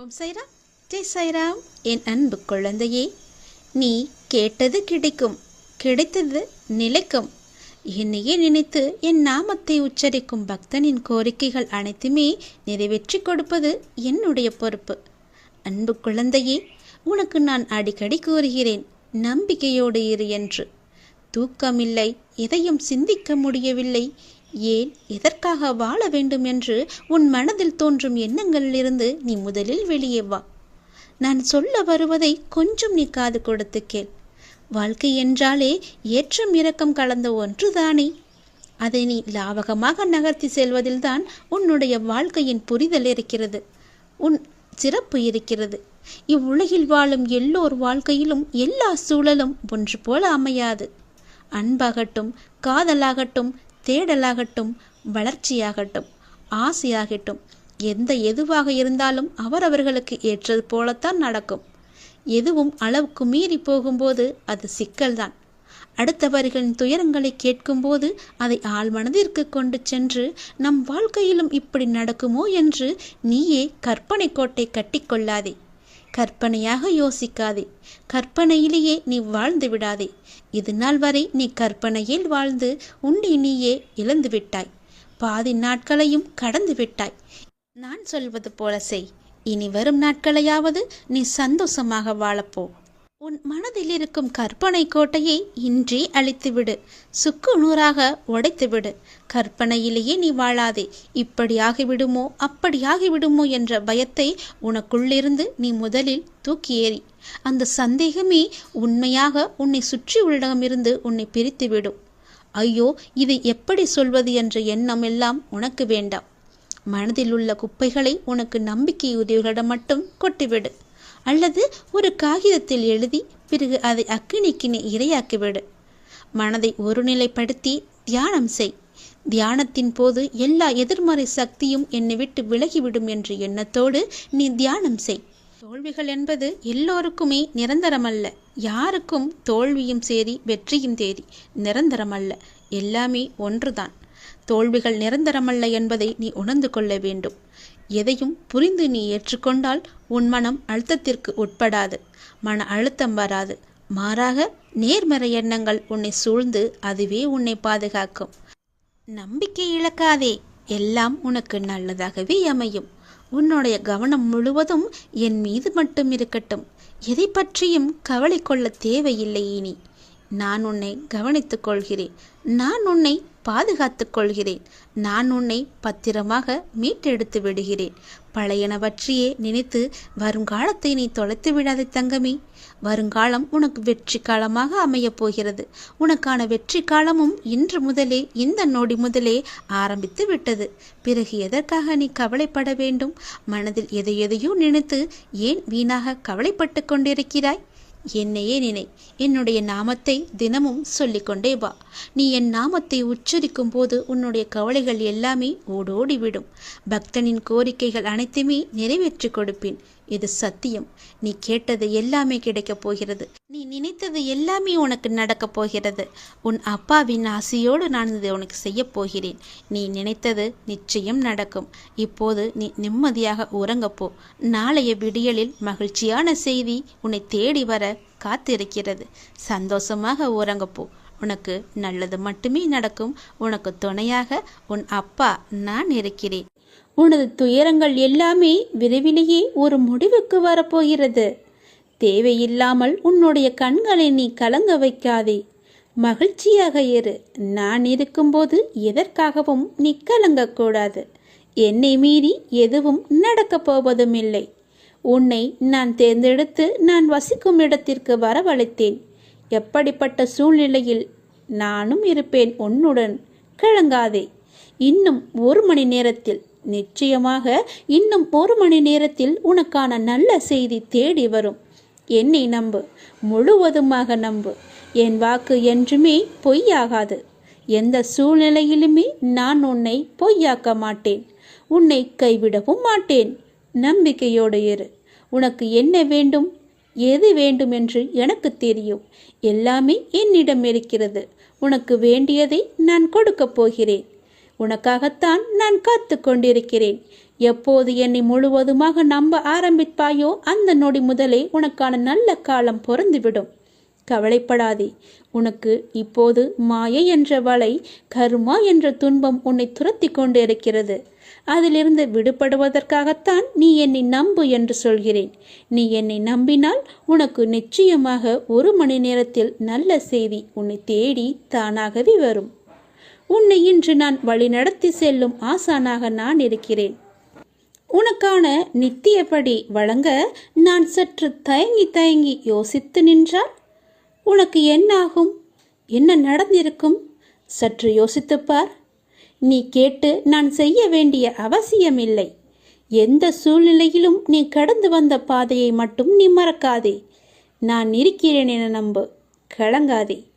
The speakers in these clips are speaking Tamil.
ஓம் சைராம். ஜெய் சைராம். என் அன்பு குழந்தையே நீ கேட்டது கிடைக்கும். கிடைத்தது நிலைக்கும். என்னையே நினைத்து என் நாமத்தை உச்சரிக்கும் பக்தனின் கோரிக்கைகள் அனைத்துமே நிறைவேற்றி கொடுப்பது என்னுடைய பொறுப்பு. அன்பு குழந்தையே உனக்கு நான் அடிக்கடி கூறுகிறேன் நம்பிக்கையோடு இரு என்று. தூக்கமில்லை எதையும் சிந்திக்க முடியவில்லை. ஏன் எதற்காக வாழ வேண்டும் என்று உன் மனதில் தோன்றும் எண்ணங்களிலிருந்து நீ முதலில் வெளியே வா. நான் சொல்ல வருவதை கொஞ்சம் நீ காது கொடுத்து கேள். வாழ்க்கை என்றாலே ஏற்றம் இறக்கம் கலந்த ஒன்றுதானே? அதை நீ லாவகமாக நகர்த்தி செல்வதில்தான் உன்னுடைய வாழ்க்கையின் புரிதல் இருக்கிறது. உன் சிறப்பு இருக்கிறது. இவ்வுலகில் வாழும் எல்லோர் வாழ்க்கையிலும் எல்லா சூழலும் ஒன்று போல அமையாது. அன்பாகட்டும் காதலாகட்டும் தேடலாகட்டும் வளர்ச்சியாகட்டும் ஆசையாகட்டும் எந்த எதுவாக இருந்தாலும் அவரவர்களுக்கு ஏற்றது போலத்தான் நடக்கும். எதுவும் அளவுக்கு மீறி போகும்போது அது சிக்கல்தான். அடுத்தவர்களின் துயரங்களை கேட்கும்போது அதை ஆழ்மனதிற்கு கொண்டு சென்று நம் வாழ்க்கையிலும் இப்படி நடக்குமோ என்று நீயே கற்பனை கோட்டை கட்டிக்கொள்ளாதே கற்பனையாக யோசிக்காதே. கற்பனையிலேயே நீ வாழ்ந்து விடாதே. இது நாள் வரை நீ கற்பனையில் வாழ்ந்து உன்னை நீயே இழந்து விட்டாய். பாதி நாட்களையும் கடந்து விட்டாய். நான் சொல்வது போல செய். இனி வரும் நாட்களையாவது நீ சந்தோஷமாக வாழப்போ உன் மனதில் இருக்கும் கற்பனை கோட்டையை இன்றே அழித்துவிடு. சுக்கு நூறாக உடைத்துவிடு. கற்பனையிலேயே நீ வாழாதே. இப்படியாகிவிடுமோ அப்படியாகிவிடுமோ என்ற பயத்தை உனக்குள்ளிருந்து நீ முதலில் தூக்கி ஏறி அந்த சந்தேகமே உண்மையாக உன்னை சுற்றியுள்ளடமிருந்து உன்னை பிரித்துவிடும். ஐயோ இதை எப்படி சொல்வது என்ற எண்ணம் எல்லாம் உனக்கு வேண்டாம். மனதில் உள்ள குப்பைகளை உனக்கு நம்பிக்கை உதவிகளிடம் மட்டும் கொட்டிவிடு. அல்லது ஒரு காகிதத்தில் எழுதி பிறகு அதை அக்கினிக்கினை இரையாக்கிவிடு. மனதை ஒருநிலைப்படுத்தி தியானம் செய். தியானத்தின் போது எல்லா எதிர்மறை சக்தியும் என்னை விட்டு விலகிவிடும் என்ற எண்ணத்தோடு நீ தியானம் செய். தோல்விகள் என்பது எல்லோருக்குமே நிரந்தரமல்ல. யாருக்கும் தோல்வியும் சேரி வெற்றியும் தேடி நிரந்தரமல்ல. எல்லாமே ஒன்றுதான். தோல்விகள் நிரந்தரமல்ல என்பதை நீ உணர்ந்து கொள்ள வேண்டும். எதையும் புரிந்து நீ ஏற்றுக்கொண்டால் உன் மனம் அழுத்தத்திற்கு உட்படாது. மன அழுத்தம் வராது. மாறாக நேர்மறை எண்ணங்கள் உன்னை சூழ்ந்து அதுவே உன்னை பாதுகாக்கும். நம்பிக்கை இழக்காதே. எல்லாம் உனக்கு நல்லதாகவே அமையும். உன்னுடைய கவனம் முழுவதும் என் மீது மட்டும் இருக்கட்டும். எதை பற்றியும் கவலை கொள்ள தேவையில்லை இனி. நான் உன்னை கவனித்துக் கொள்கிறேன். நான் உன்னை பாதுகாத்துக் கொள்கிறேன். நான் உன்னை பத்திரமாக மீட்டெடுத்து விடுகிறேன். பழையனவற்றையே நினைத்து வருங்காலத்தை நீ தொலைத்து விடாதே தங்கமே. வருங்காலம் உனக்கு வெற்றி காலமாக அமையப் போகிறது. உனக்கான வெற்றி காலமும் இன்று முதலே இந்த நொடி முதலே ஆரம்பித்து விட்டது. பிறகு எதற்காக நீ கவலைப்பட வேண்டும்? மனதில் எதை எதையோ நினைத்து ஏன் வீணாக கவலைப்பட்டு கொண்டிருக்கிறாய்? என்னையே நினை. என்னுடைய நாமத்தை தினமும் சொல்லிக்கொண்டே வா. நீ என் நாமத்தை உச்சரிக்கும் போது உன்னுடைய கவலைகள் எல்லாமே ஓடோடிவிடும். பக்தனின் கோரிக்கைகள் அனைத்துமே நிறைவேற்றி கொடுப்பேன். இது சத்தியம். நீ கேட்டது எல்லாமே கிடைக்கப் போகிறது. நீ நினைத்தது எல்லாமே உனக்கு நடக்கப் போகிறது. உன் அப்பாவின் ஆசையோடு நான் இதை உனக்கு செய்யப் போகிறேன். நீ நினைத்தது நிச்சயம் நடக்கும். இப்போது நீ நிம்மதியாக உறங்கப்போ நாளைய விடியலில் மகிழ்ச்சியான செய்தி உன்னை தேடி வர காத்திருக்கிறது. சந்தோஷமாக உறங்கப்போ உனக்கு நல்லது மட்டுமே நடக்கும். உனக்கு துணையாக உன் அப்பா நான் இருக்கிறேன். உனது துயரங்கள் எல்லாமே விரைவிலேயே ஒரு முடிவுக்கு வரப்போகிறது. தேவையில்லாமல் உன்னுடைய கண்களை நீ கலங்க வைக்காதே. மகிழ்ச்சியாக இரு. நான் இருக்கும்போது எதற்காகவும் நீ கலங்கக்கூடாது என்னை மீறி எதுவும் நடக்கப் போவதும் இல்லை உன்னை நான் தேர்ந்தெடுத்து நான் வசிக்கும் இடத்திற்கு வரவழைத்தேன். எப்படிப்பட்ட சூழ்நிலையில் நானும் இருப்பேன் உன்னுடன். கிளங்காதே இன்னும் ஒரு மணி நேரத்தில் நிச்சயமாக இன்னும் ஒரு மணி நேரத்தில் உனக்கான நல்ல செய்தி தேடி வரும். என்னை நம்பு. முழுவதுமாக நம்பு. என் வாக்கு என்றுமே பொய்யாகாது. எந்த சூழ்நிலையிலுமே நான் உன்னை பொய்யாக்க மாட்டேன். உன்னை கைவிடவும் மாட்டேன். நம்பிக்கையோடு இரு. உனக்கு என்ன வேண்டும்? எது வேண்டும் என்று எனக்கு தெரியும். எல்லாமே என்னிடம் இருக்கிறது. உனக்கு வேண்டியதை நான் கொடுக்கப் போகிறேன். உனக்காகத்தான் நான் காத்து கொண்டிருக்கிறேன். எப்போது என்னை முழுவதுமாக நம்ப ஆரம்பிப்பாயோ அந்த நொடி முதலே உனக்கான நல்ல காலம் பொருந்துவிடும் கவலைப்படாதே. உனக்கு இப்போது மாயை என்ற வலை கருமா என்ற துன்பம் உன்னை துரத்தி கொண்டு இருக்கிறது அதிலிருந்து விடுபடுவதற்காகத்தான் நீ என்னை நம்பு என்று சொல்கிறேன். நீ என்னை நம்பினால் உனக்கு நிச்சயமாக ஒரு மணி நேரத்தில் நல்ல செய்தி உன்னை தேடி தானாகவே வரும். உன்னை இன்று நான் வழிநடத்தி செல்லும் ஆசானாக நான் இருக்கிறேன். உனக்கான நித்தியப்படி வழங்க நான் சற்று தயங்கி தயங்கி யோசித்து நின்றால் உனக்கு என்னாகும்? என்ன நடந்திருக்கும்? சற்று யோசித்துப்பார் நீ கேட்டு நான் செய்ய வேண்டிய அவசியமில்லை. எந்த சூழ்நிலையிலும் நீ கடந்து வந்த பாதையை மட்டும் நீ மறக்காதே. நான் இருக்கிறேன் என நம்பு. கலங்காதே.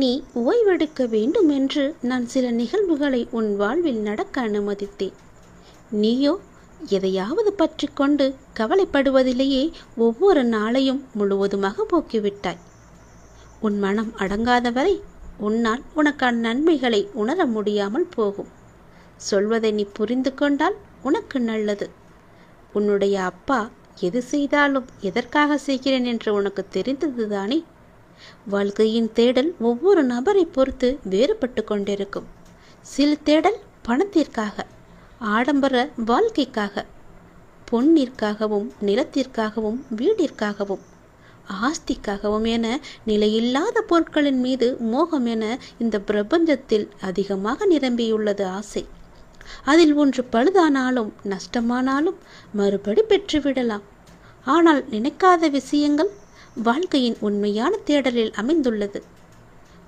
நீ ஓய்வெடுக்க வேண்டும் என்று நான் சில நிகழ்வுகளை உன் வாழ்வில் நடக்க அனுமதித்தேன். நீயோ எதையாவது பற்றி கொண்டு கவலைப்படுவதிலேயே ஒவ்வொரு நாளையும் முழுவதுமாக போக்கிவிட்டாய். உன் மனம் அடங்காத வரை உன்னால் உனக்கான நன்மைகளை உணர முடியாமல் போகும். சொல்வதை நீ புரிந்து கொண்டால் உனக்கு நல்லது. உன்னுடைய அப்பா எது செய்தாலும் எதற்காக செய்கிறேன் என்று உனக்கு தெரிந்ததுதானே? வாழ்க்கையின் தேடல் ஒவ்வொரு நபரை பொறுத்து வேறுபட்டு கொண்டிருக்கும். சில தேடல் பணத்திற்காக ஆடம்பர வாழ்க்கைக்காக பொன்னிற்காகவும் நிலத்திற்காகவும் வீடிற்காகவும் ஆஸ்திக்காகவும் என நிலையில்லாத பொருட்களின் மீது மோகம் என இந்த பிரபஞ்சத்தில் அதிகமாக நிரம்பியுள்ளது ஆசை. அதில் ஒன்று பழுதானாலும் நஷ்டமானாலும் மறுபடி பெற்றுவிடலாம். ஆனால் நினைக்காத விஷயங்கள் வாழ்க்கையின் உண்மையான தேடலில் அமைந்துள்ளது.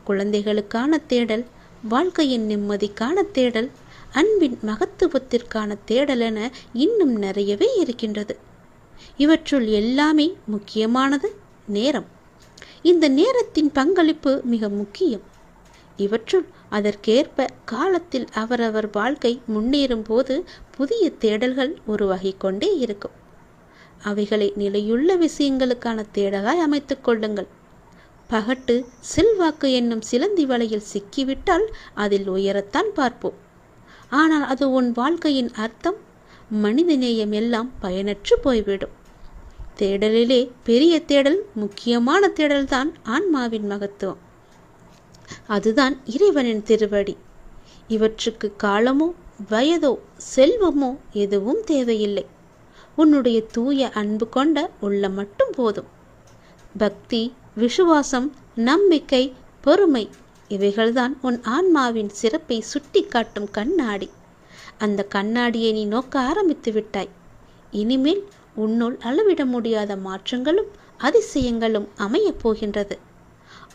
குழந்தைகளுக்கான தேடல் வாழ்க்கையின் நிம்மதிக்கான தேடல் அன்பின் மகத்துவத்திற்கான தேடல் என இன்னும் நிறையவே இருக்கின்றது. இவற்றுள் எல்லாமே முக்கியமானது நேரம். இந்த நேரத்தின் பங்களிப்பு மிக முக்கியம். இவற்றுள் அதற்கேற்ப காலத்தில் அவரவர் வாழ்க்கை முன்னேறும் போது புதிய தேடல்கள் உருவாகிக் கொண்டே இருக்கும். அவைகளை நிலையுள்ள விஷயங்களுக்கான தேடலாய் அமைத்துக் கொள்ளுங்கள். பகட்டு செல்வாக்கு என்னும் சிலந்தி வலையில் சிக்கிவிட்டால் அதில் உயரத்தான் பார்ப்போம். ஆனால் அது உன் வாழ்க்கையின் அர்த்தம் மனிதநேயம் எல்லாம் பயனற்று போய்விடும். தேடலிலே பெரிய தேடல் முக்கியமான தேடல்தான் ஆன்மாவின் மகத்துவம். அதுதான் இறைவனின் திருவடி. இவற்றுக்கு காலமோ வயதோ செல்வமோ எதுவும் தேவையில்லை. உன்னுடைய தூய அன்பு கொண்ட உள்ள மட்டும் போதும். பக்தி விசுவாசம் நம்பிக்கை பொறுமை இவைகள்தான் உன் ஆன்மாவின் சிறப்பை சுட்டி காட்டும் கண்ணாடி. அந்த கண்ணாடியை நீ நோக்க ஆரம்பித்து விட்டாய். இனிமேல் உன்னுள் அளவிட முடியாத மாற்றங்களும் அதிசயங்களும் அமையப் போகின்றது.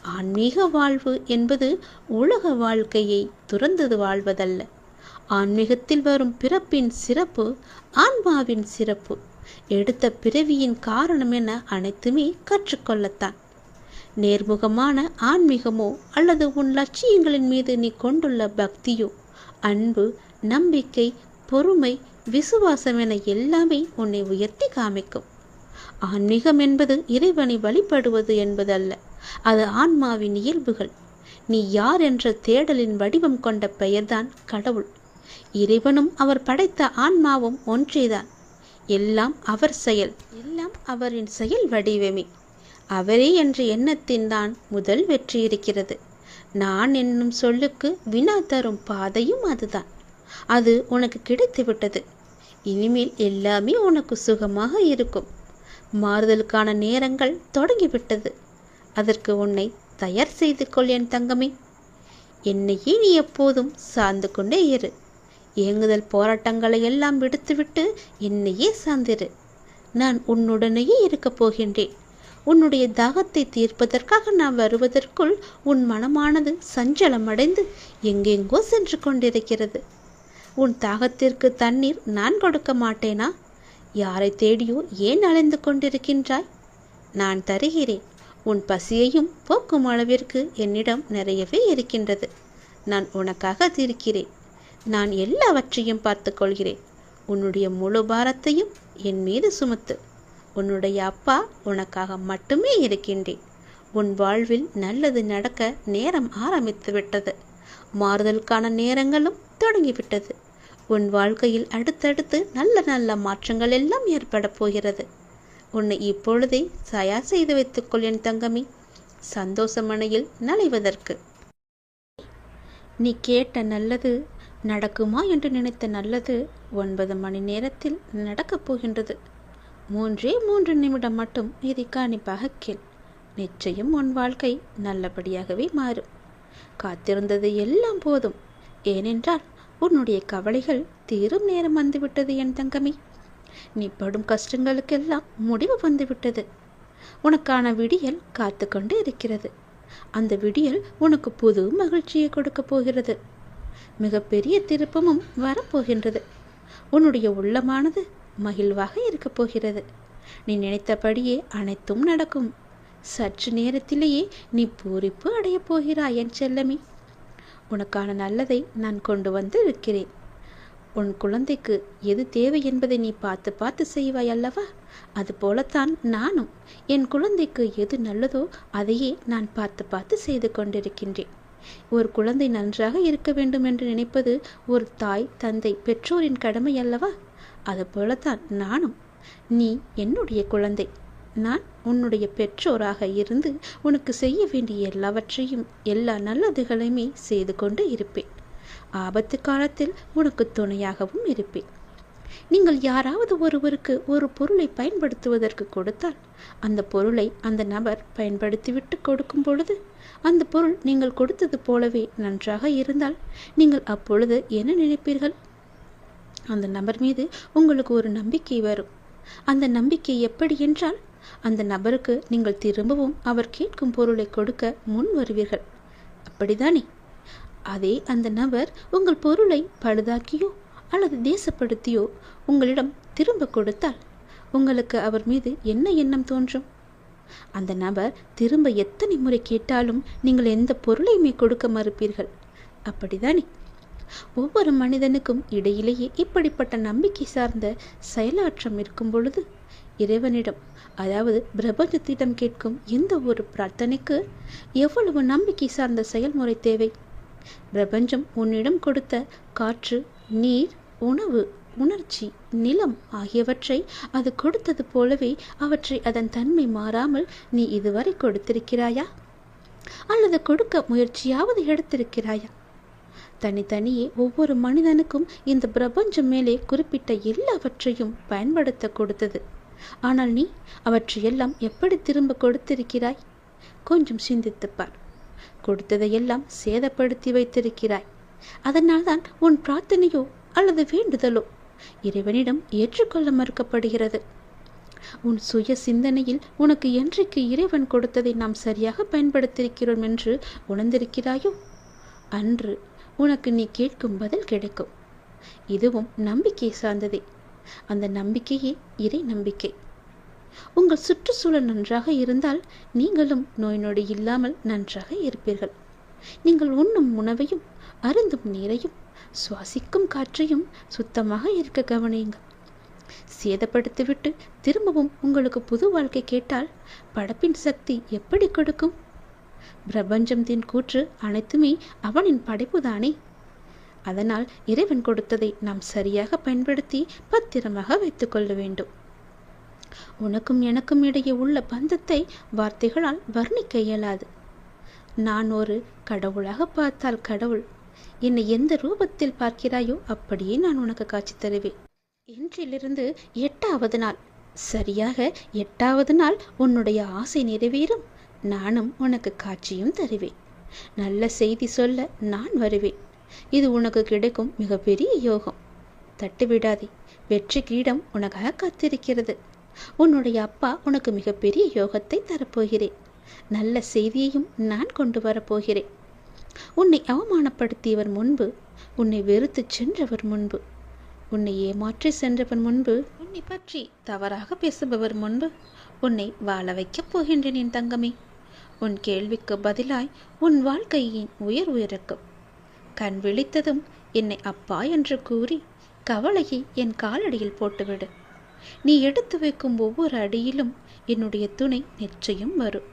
ஆன்மீக வாழ்வு என்பது உலக வாழ்க்கையை துறந்தது வாழ்வதல்ல. ஆன்மீகத்தில் வரும் பிறப்பின் சிறப்பு ஆன்மாவின் சிறப்பு. எடுத்த பிறவியின் காரணம் என அனைத்துமே கற்றுக்கொள்ளத்தான். நேர்முகமான ஆன்மீகமோ அல்லது உன் லட்சியங்களின் மீது நீ கொண்டுள்ள பக்தியோ அன்பு நம்பிக்கை பொறுமை விசுவாசம் என எல்லாமே உன்னை உயர்த்தி காமிக்கும். ஆன்மீகம் என்பது இறைவனை வழிபடுவது என்பதல்ல அது ஆன்மாவின் இயல்புகள். நீ யார் என்ற தேடலின் வடிவம் கொண்ட பெயர்தான் கடவுள். இறைவனும் அவர் படைத்த ஆன்மாவும் ஒன்றேதான். எல்லாம் அவர் செயல் எல்லாம் அவரின் செயல் வடிவமே. அவரே என்ற எண்ணத்தின் தான் முதல் வெற்றி இருக்கிறது. நான் என்னும் சொல்லுக்கு வினா தரும் பாதையும் அதுதான். அது உனக்கு கிடைத்து விட்டது. இனிமேல் எல்லாமே உனக்கு சுகமாக இருக்கும். மாறுதலுக்கான நேரங்கள் தொடங்கிவிட்டது. அதற்கு உன்னை தயார் செய்து கொள் என் தங்கமே. என்னையே நீ எப்போதும் சார்ந்து கொண்டே இரு. ஏங்குதல் போராட்டங்களை எல்லாம் விடுத்துவிட்டு என்னையே சார்ந்திரு நான் உன்னுடனேயே இருக்கப் போகின்றேன். உன்னுடைய தாகத்தை தீர்ப்பதற்காக நான் வருவதற்குள் உன் மனமானது சஞ்சலமடைந்து எங்கெங்கோ சென்று கொண்டிருக்கிறது. உன் தாகத்திற்கு தண்ணீர் நான் கொடுக்க மாட்டேனா? யாரை தேடியோ ஏன் அலைந்து கொண்டிருக்கின்றாய்? நான் தருகிறேன். உன் பசியையும் போக்கும் அளவிற்கு என்னிடம் நிறையவே இருக்கின்றது. நான் உனக்காக தீர்க்கிறேன். நான் எல்லாவற்றையும் பார்த்து கொள்கிறேன் உன்னுடைய முழு பாரத்தையும் என் மீது சுமத்து. உன்னுடைய அப்பா உனக்காக மட்டுமே இருக்கின்றேன். உன் வாழ்வில் நல்லது நடக்க நேரம் ஆரம்பித்து விட்டது. மாறுதலுக்கான நேரங்களும் தொடங்கிவிட்டது. உன் வாழ்க்கையில் அடுத்தடுத்து நல்ல நல்ல மாற்றங்கள் எல்லாம் ஏற்பட போகிறது. உன்னை இப்பொழுதே தயார் செய்து வைத்துக்கொள் என் தங்கமி. சந்தோஷமனையில் நலைவதற்கு நீ கேட்ட நல்லது நடக்குமா என்று நினைத்த நல்லது ஒன்பது மணி நேரத்தில் நடக்கப் போகின்றது. மூன்றே மூன்று நிமிடம் மட்டும் இதை கணிப்பாக கேள். நிச்சயம் உன் வாழ்க்கை நல்லபடியாகவே மாறும். காத்திருந்தது எல்லாம் போதும். ஏனென்றால் உன்னுடைய கவலைகள் தீரும் நேரம் வந்துவிட்டது என் தங்கமி. நீ படும் கஷ்டங்களுக்கெல்லாம் முடிவு வந்துவிட்டது. உனக்கான விடியல் காத்து கொண்டு இருக்கிறது. அந்த விடியல் உனக்கு புது மகிழ்ச்சியை கொடுக்க போகிறது. மிகப்பெரிய திருப்பமும் வரப்போகின்றது. உன்னுடைய உள்ளமானது மகிழ்வாக இருக்கப் போகிறது. நீ நினைத்தபடியே அனைத்தும் நடக்கும். சற்று நேரத்திலேயே நீ பூரிப்பு அடையப் போகிறாய் என் செல்லமி. உனக்கான நல்லதை நான் கொண்டு வந்து இருக்கிறேன். உன் குழந்தைக்கு எது தேவை என்பதை நீ பார்த்து பார்த்து செய்வாய் அல்லவா? அதுபோலத்தான் நானும் என் குழந்தைக்கு எது நல்லதோ அதையே நான் பார்த்து பார்த்து செய்து கொண்டிருக்கின்றேன். ஒரு குழந்தை நன்றாக இருக்க வேண்டும் என்று நினைப்பது ஒரு தாய் தந்தை பெற்றோரின் கடமை அல்லவா? அதுபோலத்தான் நானும். நீ என்னுடைய குழந்தை. நான் உன்னுடைய பெற்றோராக இருந்து உனக்கு செய்ய வேண்டிய எல்லாவற்றையும் எல்லா நல்லதுகளையுமே செய்து கொண்டு இருப்பேன். ஆபத்து காலத்தில் உனக்கு துணையாகவும் இருப்பேன். நீங்கள் யாராவது ஒருவருக்கு ஒரு பொருளை பயன்படுத்துவதற்கு கொடுத்தால் அந்த பொருளை அந்த நபர் பயன்படுத்திவிட்டு கொடுக்கும் பொழுது அந்த பொருள் நீங்கள் கொடுத்தது போலவே நன்றாக இருந்தால் நீங்கள் அப்பொழுது என்ன நினைப்பீர்கள்? அந்த நபர் மீது உங்களுக்கு ஒரு நம்பிக்கை வரும். அந்த நம்பிக்கை எப்படி என்றால் அந்த நபருக்கு நீங்கள் திரும்பவும் அவர் கேட்கும் பொருளை கொடுக்க முன் வருவீர்கள். அப்படிதானே அதே அந்த நபர் உங்கள் பொருளை பழுதாக்கியோ அல்லது தேசப்படுத்தியோ உங்களிடம் திரும்ப கொடுத்தால் உங்களுக்கு அவர் மீது என்ன எண்ணம் தோன்றும்? அந்த நபர் திரும்ப எத்தனை முறை கேட்டாலும் நீங்கள் எந்த பொருளையுமே கொடுக்க மறுப்பீர்கள். அப்படிதானே? ஒவ்வொரு மனிதனுக்கும் இடையிலேயே இப்படிப்பட்ட நம்பிக்கை சார்ந்த செயலாற்றம் இருக்கும் பொழுது இறைவனிடம் அதாவது பிரபஞ்சத்திடம் கேட்கும் எந்த ஒரு பிரார்த்தனைக்கு எவ்வளவு நம்பிக்கை சார்ந்த செயல்முறை தேவை? பிரபஞ்சம் உன்னிடம் கொடுத்த காற்று நீர் உணவு உணர்ச்சி நிலம் ஆகியவற்றை அது கொடுத்தது போலவே அவற்றை அதன் தன்மை மாறாமல் நீ இதுவரை கொடுத்திருக்கிறாயா? அல்லது கொடுக்க முயற்சியாவது எடுத்திருக்கிறாயா? தனித்தனியே ஒவ்வொரு மனிதனுக்கும் இந்த பிரபஞ்சம் மேலே குறிப்பிட்ட எல்லாவற்றையும் பயன்படுத்த கொடுத்தது. ஆனால் நீ அவற்றையெல்லாம் எப்படி திரும்ப கொடுத்திருக்கிறாய்? கொஞ்சம் சிந்தித்துப்பார். கொடுத்ததையெல்லாம் சேதப்படுத்தி வைத்திருக்கிறாய். அதனால்தான் உன் பிரார்த்தனையோ அல்லது வேண்டுதலோ இறைவனிடம் ஏற்றுக்கொள்ள மறுக்கப்படுகிறது. உன் சுய சிந்தனையில் உனக்கு என்றைக்கு இறைவன் கொடுத்ததை நாம் சரியாக பயன்படுத்தியிருக்கிறோம் என்று உணர்ந்திருக்கிறாயோ? அன்று உனக்கு நீ கேட்கும் பதில் கிடைக்கும். இதுவும் நம்பிக்கை சார்ந்ததே. அந்த நம்பிக்கையே இறை நம்பிக்கை. உங்கள் சுற்றுச்சூழல் நன்றாக இருந்தால் நீங்களும் நோய் நொடி இல்லாமல் நன்றாக இருப்பீர்கள். நீங்கள் உண்ணும் உணவையும் அருந்தும் நீரையும் சுவாசிக்கும் காற்றையும் சுத்தமாக இருக்க கவனியுங்கள். சேதப்படுத்திவிட்டு திரும்பவும் உங்களுக்கு புது வாழ்க்கை கேட்டால் படப்பின் சக்தி எப்படி கொடுக்கும்? பிரபஞ்சத்தின் கூற்று அனைத்துமே அவனின் படைப்புதானே அதனால் இறைவன் கொடுத்ததை நாம் சரியாக பயன்படுத்தி பத்திரமாக வைத்துக்கொள்ள வேண்டும். உனக்கும் எனக்கும் இடையே உள்ள பந்தத்தை வார்த்தைகளால் வர்ணிக்க இயலாது. நான் ஒரு கடவுளாக பார்த்தால் கடவுள் என்னை எந்த ரூபத்தில் பார்க்கிறாயோ அப்படியே நான் உனக்கு காட்சி தருவேன். இன்றிலிருந்து எட்டாவது நாள். சரியாக எட்டாவது நாள் உன்னுடைய ஆசை நிறைவேறும். நானும் உனக்கு காட்சியும் தருவேன். நல்ல செய்தி சொல்ல நான் வருவேன். இது உனக்கு கிடைக்கும் மிகப்பெரிய யோகம். தட்டுவிடாதே வெற்றி கிரீடம் உனக்காக காத்திருக்கிறது. உன்னுடைய அப்பா உனக்கு மிகப்பெரிய யோகத்தை தரப்போகிறேன். நல்ல செய்தியையும் நான் கொண்டு வரப்போகிறேன். உன்னை அவமானப்படுத்தியவர் முன்பு உன்னை வெறுத்து சென்றவர் முன்பு உன்னை ஏமாற்றி சென்றவர் முன்பு உன்னை பற்றி தவறாக பேசுபவர் முன்பு உன்னை வாழ வைக்கப் போகின்றேன் என் தங்கமே. உன் கேள்விக்கு பதிலாய் உன் வாழ்க்கையின் உயர் உயரக்கும் கண் விழித்ததும் என்னை அப்பா என்று கூறி கவலையை என் காலடியில் போட்டுவிடு. நீ எடுத்து வைக்கும் ஒவ்வொரு அடியிலும் என்னுடைய துணை நிச்சயம் வரும்.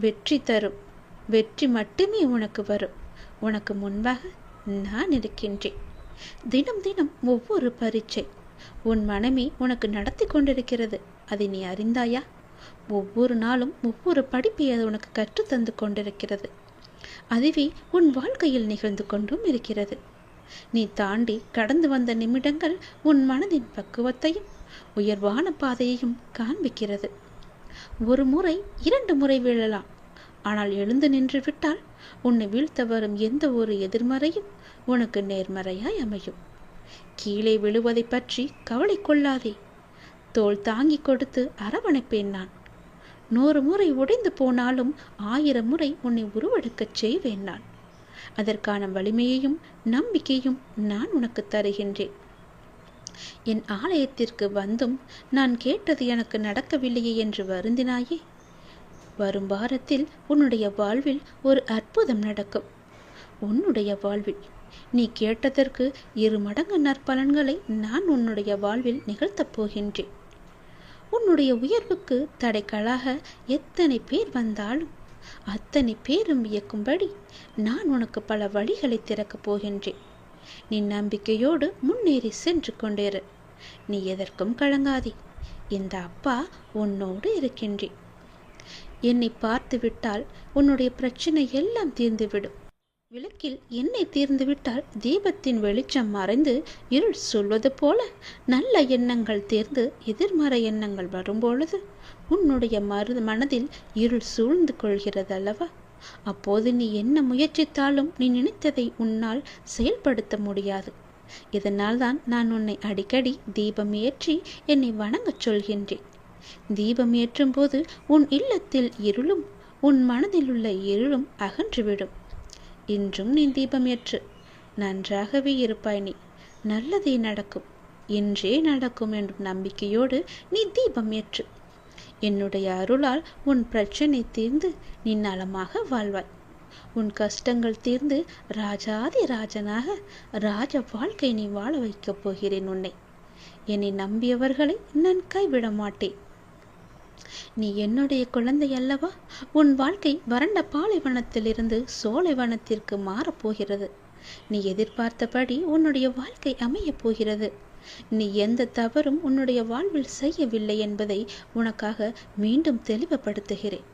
வெற்றி தரும். வெற்றி மட்டுமே உனக்கு வரும். உனக்கு முன்பாக நான் இருக்கின்றேன். தினம் தினம் ஒவ்வொரு பரீட்சை உன் மனமே உனக்கு நடத்தி கொண்டிருக்கிறது. அதை நீ அறிந்தாயா? ஒவ்வொரு நாளும் ஒவ்வொரு படிப்பை அது உனக்கு கற்றுத் தந்து கொண்டிருக்கிறது. அதுவே உன் வாழ்க்கையில் நிகழ்ந்து கொண்டும் இருக்கிறது. நீ தாண்டி கடந்து வந்த நிமிடங்கள் உன் மனதின் பக்குவத்தையும் உயர்வான பாதையையும் காண்பிக்கிறது. ஒரு முறை இரண்டு முறை விழலாம். ஆனால் எழுந்து நின்று விட்டால் உன்னை வீழ்த்த வரும் எந்த ஒரு எதிர்மறையும் உனக்கு நேர்மறையாய் அமையும். கீழே விழுவதை பற்றி கவலை கொள்ளாதே. தோல் தாங்கி கொடுத்து அரவணைப்பேன் நான். நூறு முறை உடைந்து போனாலும் ஆயிரம் முறை உன்னை உருவெடுக்கச் செய்வேன் நான். அதற்கான வலிமையையும் நம்பிக்கையும் நான் உனக்கு தருகின்றேன். என் ஆலயத்திற்கு வந்தும் நான் கேட்டது எனக்கு நடக்கவில்லையே என்று வருந்தினாயே. வரும் வாரத்தில் உன்னுடைய வாழ்வில் ஒரு அற்புதம் நடக்கும். உன்னுடைய வாழ்வில். நீ கேட்டதற்கு இரு மடங்கு நற்பலன்களை நான் உன்னுடைய வாழ்வில் நிகழ்த்தப் போகின்றேன். உன்னுடைய உயர்வுக்கு தடைக்களாக எத்தனை பேர் வந்தாலும் அத்தனை பேரும் வியக்கும்படி நான் உனக்கு பல வழிகளை திறக்கப் போகின்றேன். நீ நம்பிக்கையோடு முன்னேறி சென்று கொண்டிரு. நீ எதற்கும் கலங்காதே. இந்த அப்பா உன்னோடு இருக்கின்றேன். என்னை பார்த்து விட்டால் உன்னுடைய பிரச்சனை எல்லாம் தீர்ந்துவிடும். விளக்கில் எண்ணெய் தீர்ந்துவிட்டால் தீபத்தின் வெளிச்சம் மறைந்து இருள் சொல்வது போல நல்ல எண்ணங்கள் தேர்ந்து எதிர்மறை எண்ணங்கள் வரும்பொழுது உன்னுடைய மரு மனதில் இருள் சூழ்ந்து கொள்கிறது அல்லவா அப்போது நீ என்ன முயற்சித்தாலும் நீ நினைத்ததை உன்னால் செயல்படுத்த முடியாது. இதனால் தான் நான் உன்னை அடிக்கடி தீபம் ஏற்றி என்னை வணங்கச் சொல்கின்றேன். தீபம் ஏற்றும் போது உன் இல்லத்தில் இருளும் உன் மனதில் உள்ள இருளும் அகன்றுவிடும். இன்றும் நீ தீபம் ஏற்று நன்றாகவே இருப்பாய் நீ. நல்லதே நடக்கும். இன்றே நடக்கும் என்றும் நம்பிக்கையோடு நீ தீபம் ஏற்று. என்னுடைய அருளால் உன் பிரச்சனை தீர்ந்து நீ நலமாக வாழ்வாய். உன் கஷ்டங்கள் தீர்ந்து ராஜாதி ராஜனாக ராஜ வாழ்க்கை நீ வாழ வைக்கப் போகிறேன் உன்னை. என்னை நம்பியவர்களை நான் கைவிட மாட்டேன். நீ என்னுடைய குழந்தை அல்லவா? உன் வாழ்க்கை வறண்ட பாலைவனத்திலிருந்து சோலைவனத்திற்கு மாறப்போகிறது. நீ எதிர்பார்த்தபடி உன்னுடைய வாழ்க்கை அமையப் போகிறது. நீ எந்த தவறும் உன்னுடைய வாழ்வில் செய்யவில்லை என்பதை உனக்காக மீண்டும் தெளிவுபடுத்துகிறேன்.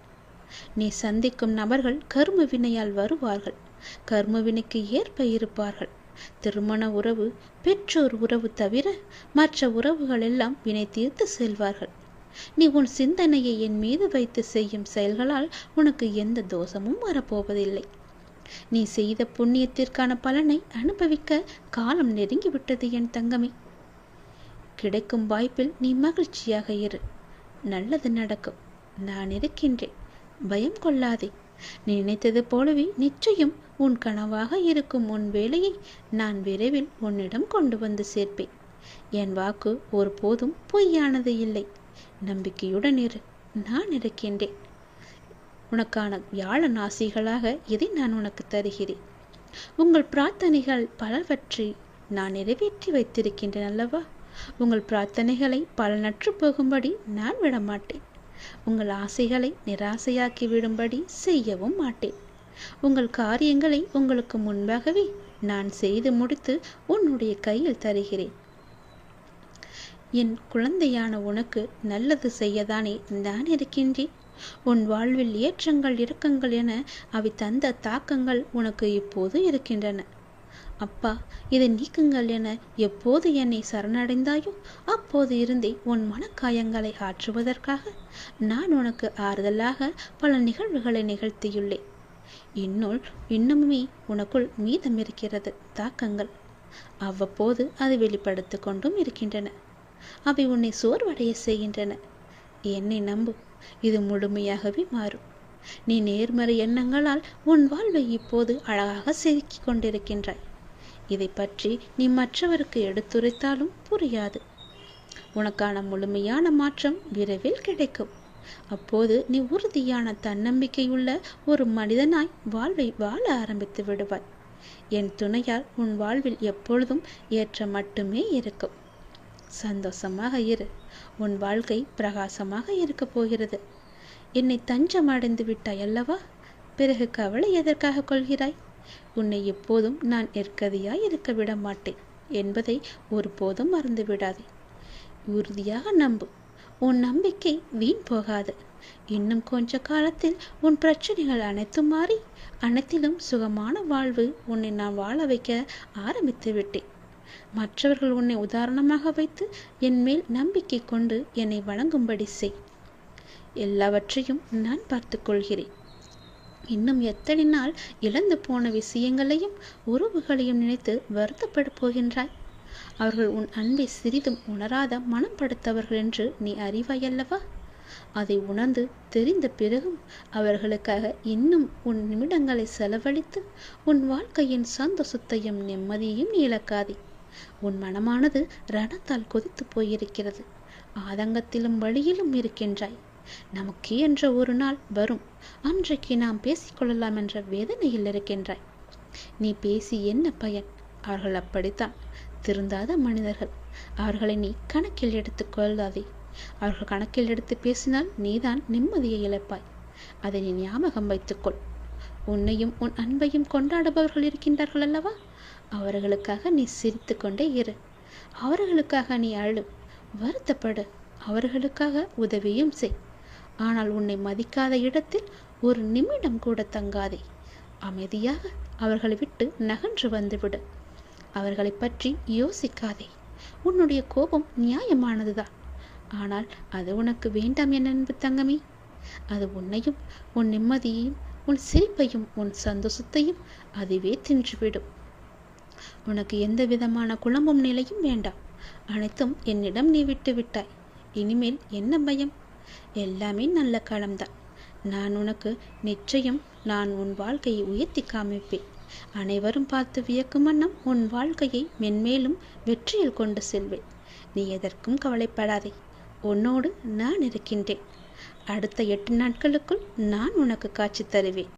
நீ சந்திக்கும் நபர்கள் கர்ம வினையால் வருவார்கள். கர்ம வினைக்கு ஏற்ப இருப்பார்கள். திருமண உறவு பெற்றோர் உறவு தவிர மற்ற உறவுகள் எல்லாம் வினை தீர்த்து செல்வார்கள். நீ உன் சிந்தனையை என் மீது வைத்து செய்யும் செயல்களால் உனக்கு எந்த தோஷமும் வரப்போவதில்லை. நீ செய்த புண்ணியத்திற்கான பலனை அனுபவிக்க காலம் நெருங்கிவிட்டது என் தங்கமே. கிடைக்கும் வாய்ப்பில் நீ மகிழ்ச்சியாக இரு. நல்லது நடக்கும். நான் இருக்கின்றேன். பயம் கொள்ளாதே. நீ நினைத்தது போலவே நிச்சயம் உன் கனவாக இருக்கும் உன் வேலையை நான் விரைவில் உன்னிடம் கொண்டு வந்து சேர்ப்பேன். என் வாக்கு ஒருபோதும் பொய்யானது இல்லை. நம்பிக்கையுடன் இரு. நான் இருக்கின்றேன். உனக்கான வியாழ நாசிகளாக இதை நான் உனக்கு தருகிறேன். உங்கள் பிரார்த்தனைகள் பலவற்றை நான் நிறைவேற்றி வைத்திருக்கின்றேன் அல்லவா? உங்கள் பிரார்த்தனைகளை பலனற்று போகும்படி நான் விடமாட்டேன். உங்கள் ஆசைகளை நிராசையாக்கி விடும்படி செய்யவும் மாட்டேன். உங்கள் காரியங்களை உங்களுக்கு முன்பாகவே நான் செய்து முடித்து உன்னுடைய கையில் தருகிறேன். என் குழந்தையான உனக்கு நல்லது செய்யதானே நான் இருக்கின்றேன். உன் வாழ்வில் ஏற்றங்கள் இறக்கங்கள் என அவை தந்த தாக்கங்கள் உனக்கு இப்போது இருக்கின்றன. அப்பா இதை நீக்குங்கள் என எப்போது என்னை சரணடைந்தாயோ அப்போது இருந்தே உன் மனக்காயங்களை ஆற்றுவதற்காக நான் உனக்கு ஆறுதலாக பல நிகழ்வுகளை நிகழ்த்தியுள்ளேன். இன்னுள் இன்னமுமே உனக்குள் மீதம் இருக்கிறது தாக்கங்கள். அவ்வப்போது அது வெளிப்படுத்தி கொண்டும் இருக்கின்றன. அவை உன்னை சோர்வடைய செய்கின்றன. என்னை நம்பு இது முழுமையாகவே மாறும். நீ நேர்மறை எண்ணங்களால் உன் வாழ்வை இப்போது அழகாக செதுக்கிக் கொண்டிருக்கின்றாய். இதை பற்றி நீ மற்றவருக்கு எடுத்துரைத்தாலும் புரியாது. உனக்கான முழுமையான மாற்றம் விரைவில் கிடைக்கும். அப்போது நீ உறுதியான தன்னம்பிக்கையுள்ள ஒரு மனிதனாய் வாழ்வை வாழ ஆரம்பித்து விடுவாய். என் துணையால் உன் வாழ்வில் எப்பொழுதும் ஏற்ற மட்டுமே இருக்கும். சந்தோஷமாக இரு. உன் வாழ்க்கை பிரகாசமாக இருக்கப் போகிறது. என்னை தஞ்சம் அடைந்து விட்டாய் அல்லவா? பிறகு கவலை எதற்காக கொள்கிறாய்? உன்னை எப்போதும் நான் நெற்கதியாய் இருக்க விட மாட்டேன் என்பதை ஒருபோதும் மறந்து விடாதே. உறுதியாக நம்பு. உன் நம்பிக்கை வீண் போகாது. இன்னும் கொஞ்ச காலத்தில் உன் பிரச்சனைகள் அனைத்தும் மாறி அனைத்திலும் சுகமான வாழ்வு உன்னை நான் வாழ வைக்க ஆரம்பித்து விட்டேன். மற்றவர்கள் உன்னை உதாரணமாக வைத்து என் மேல் நம்பிக்கை கொண்டு என்னை வணங்கும்படி செய். எல்லாவற்றையும் நான் பார்த்துக் கொள்கிறேன் இன்னும் எத்தனை நாள் இழந்து போன விஷயங்களையும் உறவுகளையும் நினைத்து வருத்தப்பட போகின்றாய்? அவர்கள் உன் அன்பை சிறிதும் உணராத மனம் படுத்தவர்கள் என்று நீ அறிவாயல்லவா? அதை உணர்ந்து தெரிந்த பிறகும் அவர்களுக்காக இன்னும் உன் நிமிடங்களை செலவழித்து உன் வாழ்க்கையின் சந்தோஷத்தையும் நிம்மதியையும் இழக்காதே. உன் மனமானது ரணத்தால் கொதித்து போயிருக்கிறது. ஆதங்கத்திலும் வழியிலும் இருக்கின்றாய். நமக்கு என்ற ஒரு நாள் வரும். அன்றைக்கு நாம் பேசிக்கொள்ளலாம் என்ற வேதனையில் இருக்கின்றாய். நீ பேசி என்ன பயன்? அவர்கள் அப்படித்தான். திருந்தாத மனிதர்கள். அவர்களை நீ கணக்கில் எடுத்துக் கொள்ளாதே. அவர்கள் கணக்கில் எடுத்து பேசினால் நீதான் நிம்மதியை இழப்பாய். அதை நீ ஞாபகம் வைத்துக்கொள் உன்னையும் உன் அன்பையும் கொண்டாடுபவர்கள் இருக்கின்றார்கள் அல்லவா? அவர்களுக்காக நீ சிரித்து கொண்டே இரு. அவர்களுக்காக நீ அழு வருத்தப்படு. அவர்களுக்காக உதவியும் செய். ஆனால் உன்னை மதிக்காத இடத்தில் ஒரு நிமிடம் கூட தங்காதே. அமைதியாக அவர்களை விட்டு நகன்று வந்துவிடு. அவர்களை பற்றி யோசிக்காதே. உன்னுடைய கோபம் நியாயமானதுதான் ஆனால் அது உனக்கு வேண்டாம் என் அன்பு தங்கமே. அது உன்னையும் உன் நிம்மதியையும் உன் சிரிப்பையும் உன் சந்தோஷத்தையும் அதுவே தின்றுவிடும். உனக்கு எந்த விதமான குழம்பும் நிலையும் வேண்டாம். அனைத்தும் என்னிடம் நீ விட்டு விட்டாய். இனிமேல் என்ன பயம்? எல்லாமே நல்ல காலம்தான். நான் உனக்கு நிச்சயம் நான் உன் வாழ்க்கையை உயர்த்தி காமிப்பேன். அனைவரும் பார்த்து வியக்கும் வண்ணம் உன் வாழ்க்கையை மென்மேலும் வெற்றியில் கொண்டு செல்வேன். நீ எதற்கும் கவலைப்படாதே. உன்னோடு நான் இருக்கின்றேன். அடுத்த எட்டு நாட்களுக்குள் நான் உனக்கு காட்சி தருவேன்.